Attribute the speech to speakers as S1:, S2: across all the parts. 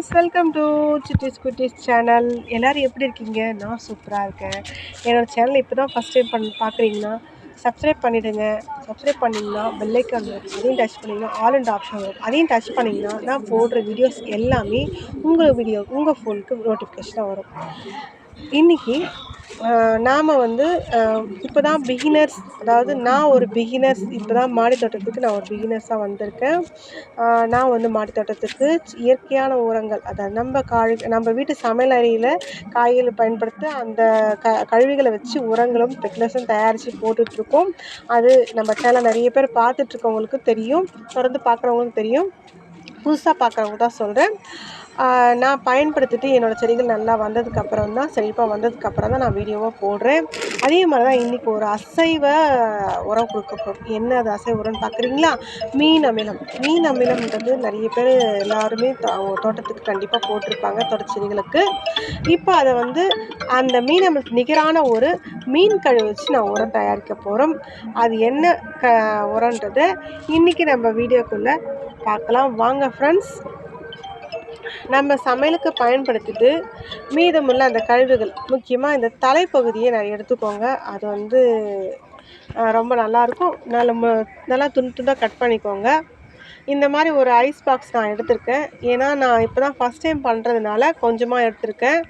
S1: Friends welcome to Chittis Kuttis channel எல்லோரும் எப்படி இருக்கீங்க? நான் சூப்பராக இருக்கேன். என்னோடய சேனல் இப்போ தான் ஃபஸ்ட் டைம் பண் பார்க்குறீங்கன்னா சப்ஸ்கிரைப் பண்ணிவிடுங்க சப்ஸ்கிரைப் பண்ணிங்கன்னா பெல்லைக்கான் வரும். அதையும் டச் பண்ணிங்கன்னா ஆல் அண்ட் ஆப்ஷன் வரும். அதையும் டச் பண்ணிங்கன்னா நான் போடுற வீடியோஸ் எல்லாமே உங்கள் வீடியோ உங்கள் ஃபோனுக்கு நோட்டிஃபிகேஷனாக வரும். இன்றைக்கி நாம் வந்து இப்போ தான் பிகினர்ஸ் அதாவது நான் ஒரு பிகினர்ஸ் இப்போ தான் மாடி தோட்டத்துக்கு நான் ஒரு பிகினர்ஸாக வந்திருக்கேன். நான் வந்து மாடி தோட்டத்துக்கு இயற்கையான உரங்கள் அதாவது நம்ம காய் நம்ம வீட்டு சமையல் அறையில் காய்களை பயன்படுத்த அந்த க கழிவுகளை வச்சு உரங்களும் ஃபெர்டிலைசரும் தயாரித்து போட்டுட்ருக்கோம். அது நம்ம சேனல் நிறைய பேர் பார்த்துட்ருக்கவங்களுக்கு தெரியும் தொடர்ந்து பார்க்குறவங்களுக்கும் தெரியும். புதுசாக பார்க்குறவங்க தான் சொல்கிறேன் நான் பயன்படுத்திட்டு என்னோடய செடிகள் நல்லா வந்ததுக்கப்புறம் தான் செழிப்பாக வந்ததுக்கப்புறம் தான் நான் வீடியோவாக போடுறேன். அதே மாதிரி தான் இன்றைக்கி ஒரு அசைவ உரம் கொடுக்க போகிறோம் என்ன அது அசைவ உரம்னு பார்க்குறீங்களா மீன் அமிலம். மீன் அமிலம்ன்றது நிறைய பேர் எல்லாருமே தோட்டத்துக்கு கண்டிப்பாக போட்டிருப்பாங்க தோட்ட செடிகளுக்கு. இப்போ அதை வந்து அந்த மீன் அமிலத்துக்கு நிகரான ஒரு மீன் கழிவு வச்சு நான் உரம் தயாரிக்க போகிறோம் அது என்ன க உரன்றதை இன்றைக்கி நம்ம வீடியோக்குள்ளே பார்க்கலாம். வாங்க ஃப்ரெண்ட்ஸ் நம்ம சமையலுக்கு பயன்படுத்திட்டு மீதமுள்ள அந்த கழிவுகள் முக்கியமாக இந்த தலைப்பகுதியை நான் எடுத்துக்கோங்க. அது வந்து ரொம்ப நல்லாயிருக்கும் நல்லா நல்லா துண்டு துண்டாக கட் பண்ணிக்கோங்க. இந்த மாதிரி ஒரு ஐஸ் பாக்ஸ் நான் எடுத்திருக்கேன். ஏன்னா நான் இப்போ தான் ஃபஸ்ட் டைம் பண்ணுறதுனால கொஞ்சமாக எடுத்திருக்கேன்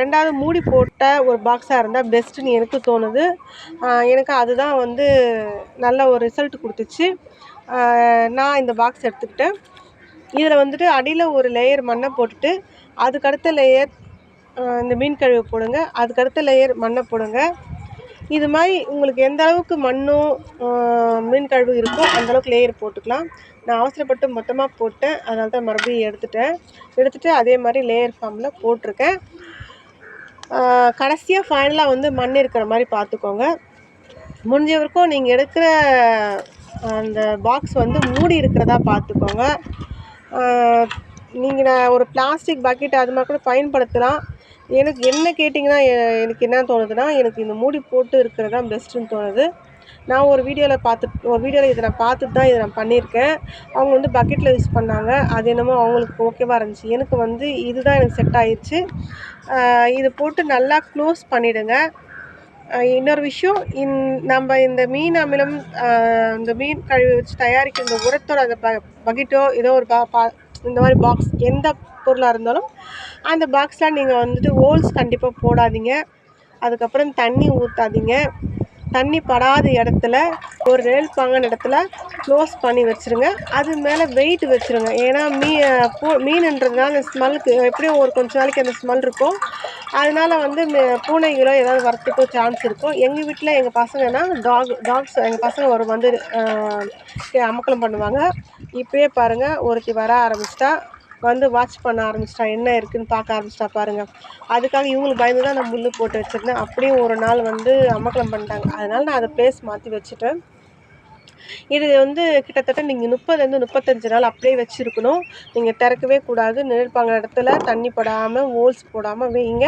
S1: ரெண்டாவது மூடி போட்ட ஒரு பாக்ஸாக இருந்தால் பெஸ்ட்டுன்னு எனக்கு தோணுது. எனக்கு அதுதான் வந்து நல்ல ஒரு ரிசல்ட் கொடுத்துச்சு. நான் இந்த பாக்ஸ் எடுத்துக்கிட்டேன். இதில் வந்துட்டு அடியில் ஒரு லேயர் மண்ணை போட்டுட்டு அதுக்கடுத்த லேயர் இந்த மீன் கழிவு போடுங்க. அதுக்கடுத்த லேயர் மண்ணை போடுங்க. இது மாதிரி உங்களுக்கு எந்த அளவுக்கு மண்ணும் மீன் கழிவு இருக்கோ அந்தளவுக்கு லேயர் போட்டுக்கலாம். நான் அவசரப்பட்டு மொத்தமாக போட்டேன். அதனால தான் மறுபடியும் எடுத்துட்டேன். எடுத்துகிட்டு அதே மாதிரி லேயர் ஃபார்மில் போட்டிருக்கேன். கடைசியாக ஃபைனலாக வந்து மண் இருக்கிற மாதிரி பார்த்துக்கோங்க. முடிஞ்ச வரைக்கும் நீங்கள் எடுக்கிற அந்த பாக்ஸ் வந்து மூடி இருக்கிறதா பார்த்துக்கோங்க. நீங்கள் நான் ஒரு பிளாஸ்டிக் பக்கெட் அது மாதிரி கூட பயன்படுத்தலாம். எனக்கு என்ன கேட்டிங்கன்னா எனக்கு என்ன தோணுதுன்னா எனக்கு இந்த மூடி போட்டு இருக்கிறது தான் பெஸ்ட்டுன்னு தோணுது. நான் ஒரு வீடியோவில் பார்த்துட்டு ஒரு வீடியோவில் இதை நான் பார்த்துட்டு தான் இதை நான் பண்ணியிருக்கேன். அவங்க வந்து பக்கெட்டில் யூஸ் பண்ணாங்க. அது என்னமோ அவங்களுக்கு ஓகேவாக இருந்துச்சு. எனக்கு வந்து இதுதான் எனக்கு செட் ஆயிடுச்சு. இது போட்டு நல்லா க்ளோஸ் பண்ணிவிடுங்க இன்னொரு விஷயம் இன் நம்ம இந்த மீன் அமிலம் இந்த மீன் கழிவு வச்சு தயாரிக்கிற இந்த உரத்தோட அந்த ப பக்கெட்டோ ஏதோ ஒரு பா பா இந்த மாதிரி பாக்ஸ் எந்த பொருளாக இருந்தாலும் அந்த பாக்ஸில் நீங்கள் வந்துட்டு ஹோல்ஸ் கண்டிப்பாக போடாதீங்க. அதுக்கப்புறம் தண்ணி ஊற்றாதீங்க தண்ணி படாத இடத்துல ஒரு நெல் பாங்கான இடத்துல க்ளோஸ் பண்ணி வச்சுருங்க. அது மேலே வெயிட் வச்சுருங்க. ஏன்னா மீ மீன்ன்றதுனால அந்த ஸ்மெல்லுக்கு எப்படியும் ஒரு கொஞ்ச நாளைக்கு அந்த ஸ்மெல் இருக்கும். அதனால் வந்து பூனைகளோ ஏதாவது வரத்துக்கு சான்ஸ் இருக்கும். எங்கள் வீட்டில் எங்கள் பசங்கன்னா டாக் டாக்ஸ் எங்கள் பசங்க ஒரு வந்து அமக்கலம் பண்ணுவாங்க. இப்போயே பாருங்கள் ஒருத்தி வர ஆரம்பிச்சிட்டா வந்து வாட்ச் பண்ண ஆரம்பிச்சிட்டா என்ன இருக்குதுன்னு பார்க்க ஆரம்பிச்சிட்டா பாருங்கள் அதுக்காக இவங்களுக்கு பயந்து தான் நான் முள் போட்டு வச்சுருந்தேன். அப்படியும் ஒரு நாள் வந்து அமக்கலம் பண்ணிட்டாங்க. அதனால் நான் அதை ப்ளேஸ் மாற்றி வச்சுட்டேன். இது வந்து கிட்டத்தட்ட நீங்கள் முப்பதுலேருந்து முப்பத்தஞ்சு நாள் அப்படியே வச்சுருக்கணும். நீங்கள் திறக்கவே கூடாது. நிழற்பாங்க இடத்துல தண்ணி படாமல் ஹோல்ஸ் போடாமல் வைங்க.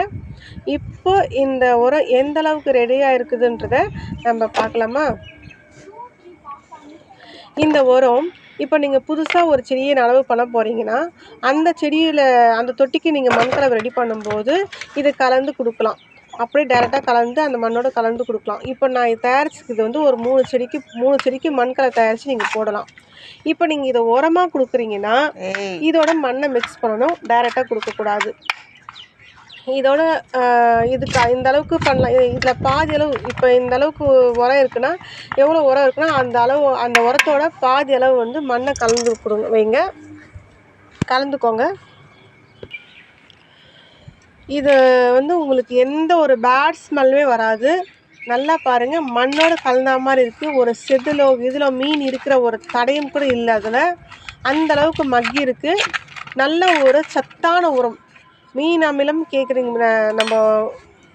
S1: இப்போ இந்த உரம் எந்த அளவுக்கு ரெடியாக இருக்குதுன்றத நம்ம பார்க்கலாமா? இந்த உரம் இப்போ நீங்கள் புதுசாக ஒரு செடியை நடவு பண்ண போகிறீங்கன்னா அந்த செடியில் அந்த தொட்டிக்கு நீங்கள் மண்கலவை ரெடி பண்ணும்போது இது கலந்து கொடுக்கலாம். அப்படியே டேரெக்டாக கலந்து அந்த மண்ணோட கலந்து கொடுக்கலாம். இப்போ நான் தயாரிச்சது வந்து ஒரு மூணு செடிக்கு மூணு செடிக்கு மண்கலை தயாரித்து நீங்கள் போடலாம். இப்போ நீங்கள் இதை உரமாக கொடுக்குறீங்கன்னா இதோட மண்ணை மிக்ஸ் பண்ணணும். டேரெக்டாக கொடுக்கக்கூடாது இதோட இதுக்கு இந்த அளவுக்கு பண்ணலாம். இதில் பாதி அளவு இப்போ இந்த அளவுக்கு உரம் இருக்குன்னா எவ்வளோ உரம் இருக்குன்னா அந்த அளவு அந்த உரத்தோட பாதி அளவு வந்து மண்ணை கலந்து கொடுங்க வைங்க. கலந்துக்கோங்க. இது வந்து உங்களுக்கு எந்த ஒரு பேட் ஸ்மெல்லுமே வராது. நல்லா பாருங்கள் மண்ணோடு கலந்த மாதிரி இருக்குது ஒரு செதிலோ இதிலோ மீன் இருக்கிற ஒரு தடையும் கூட இல்லை அதில். அந்த அளவுக்கு மக்கி இருக்குது நல்ல ஒரு சத்தான உரம். மீன் அமிலம் கேட்குறீங்க நம்ம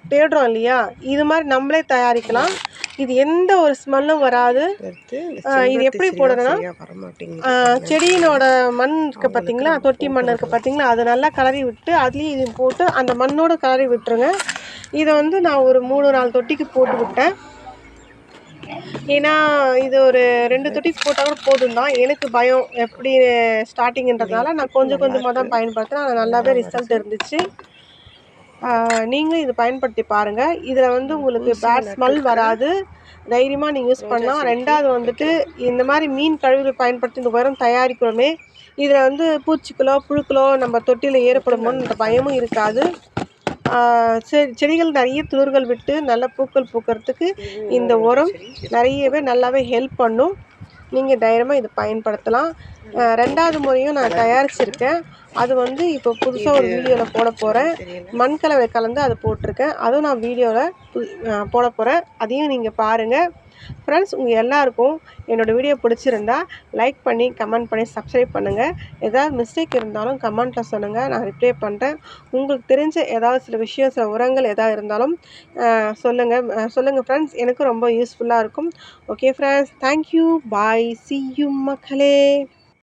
S1: தேடுறோம் இல்லையா? இது மாதிரி நம்மளே தயாரிக்கலாம். இது எந்த ஒரு ஸ்மெல்லும் வராது. இது எப்படி போடுறதுன்னா செடியினோட மண் இருக்க பார்த்தீங்களா தொட்டி மண் இருக்க பார்த்தீங்களா அதை நல்லா கலரி விட்டு அதுலேயும் இது போட்டு அந்த மண்ணோட கலரி விட்டுருங்க. இதை வந்து நான் ஒரு மூணு நாலு தொட்டிக்கு போட்டு விட்டேன். ஏன்னா இது ஒரு ரெண்டு தொட்டி போட்டால் கூட போதும் தான். எனக்கு பயம் எப்படி ஸ்டார்டிங்ன்றதுனால நான் கொஞ்சம் கொஞ்சமாக தான் பயன்படுத்தினேன் அது நல்லாவே ரிசல்ட் இருந்துச்சு. நீங்களும் இது பயன்படுத்தி பாருங்கள் இதில் வந்து உங்களுக்கு பேட் ஸ்மெல் வராது. தைரியமாக நீங்கள் யூஸ் பண்ணலாம். ரெண்டாவது வந்துட்டு இந்த மாதிரி மீன் கழிவுகள் பயன்படுத்தி இந்த உரம் தயாரிக்கிறோமே இதில் வந்து பூச்சிகளோ புழுக்களோ நம்ம தொட்டியில் ஏற்படுமோன்ற பயமும் இருக்காது. ஆஹ் செ- செடிகள் நிறைய துளிர்கள் விட்டு நல்ல பூக்கள் பூக்கிறதுக்கு இந்த உரம் நிறையவே நல்லாவே ஹெல்ப் பண்ணும். நீங்கள் தைரியமாக இதை பயன்படுத்தலாம். ரெண்டாவது முறையும் நான் தயாரிச்சிருக்கேன். அது வந்து இப்போ புதுசாக ஒரு வீடியோவில் போட போகிறேன் மண்கலவை கலந்து அதை போட்டிருக்கேன். அதுவும் நான் வீடியோவில் போட போகிறேன் அதையும் நீங்கள் பாருங்கள் ஃப்ரெண்ட்ஸ் உங்கள் எல்லாருக்கும் என்னோடய வீடியோ பிடிச்சிருந்தா லைக் பண்ணி கமெண்ட் பண்ணி சப்ஸ்கிரைப் பண்ணுங்கள் ஏதாவது மிஸ்டேக் இருந்தாலும் கமெண்ட்டில் சொல்லுங்கள் நான் ரிப்ளை பண்ணுறேன் உங்களுக்கு தெரிஞ்ச ஏதாவது சில விஷயம் சில உரங்கள் எதாவது இருந்தாலும் சொல்லுங்கள் சொல்லுங்கள் ஃப்ரெண்ட்ஸ் எனக்கு ரொம்ப யூஸ்ஃபுல்லாக இருக்கும். Okay friends thank you bye see you மக்களே.